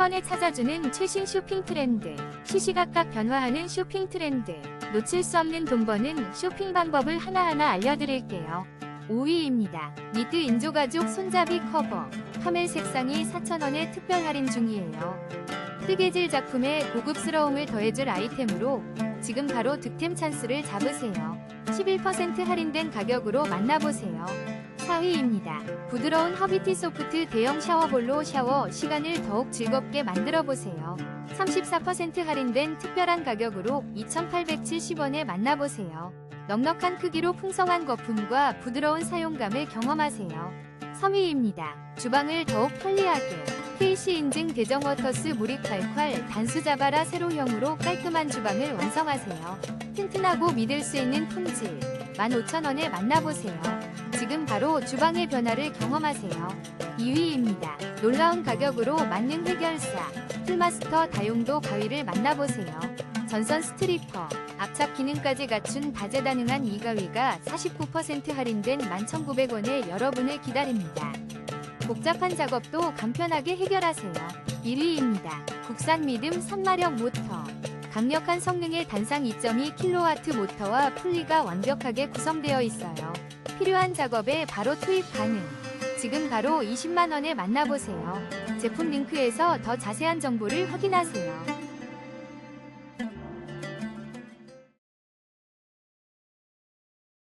번에 찾아주는 최신 쇼핑 트렌드. 시시각각 변화하는 쇼핑 트렌드. 놓칠 수 없는 돈 버는 쇼핑 방법을 하나하나 알려드릴게요. 5위입니다. 니트 인조가죽 손잡이 커버. 카멜 색상이 4,000원에 특별 할인 중이에요. 뜨개질 작품에 고급스러움을 더해줄 아이템으로 지금 바로 득템 찬스를 잡으세요. 11% 할인된 가격으로 만나보세요. 4위입니다. 부드러운 허비티 소프트 대형 샤워볼로 샤워 시간을 더욱 즐겁게 만들어 보세요. 34% 할인된 특별한 가격으로 2,870원에 만나보세요. 넉넉한 크기로 풍성한 거품과 부드러운 사용감을 경험하세요. 3위입니다. 주방을 더욱 편리하게 KC 인증 대정 워터스 물이 콸콸 단수 자바라 세로형으로 깔끔한 주방을 완성하세요. 튼튼하고 믿을 수 있는 품질 15,000원에 만나보세요. 지금 바로 주방의 변화를 경험하세요. 2위입니다. 놀라운 가격으로 만능 해결사 풀마스터 다용도 가위를 만나보세요. 전선 스트리퍼, 압착 기능까지 갖춘 다재다능한 이 가위가 49% 할인된 11,900원에 여러분을 기다립니다. 복잡한 작업도 간편하게 해결하세요. 1위입니다. 국산 믿음 3마력 모터. 강력한 성능의 단상 2.2kW 모터와 풀리가 완벽하게 구성되어 있어요. 필요한 작업에 바로 투입 가능. 지금 바로 20만원에 만나보세요. 제품 링크에서 더 자세한 정보를 확인하세요.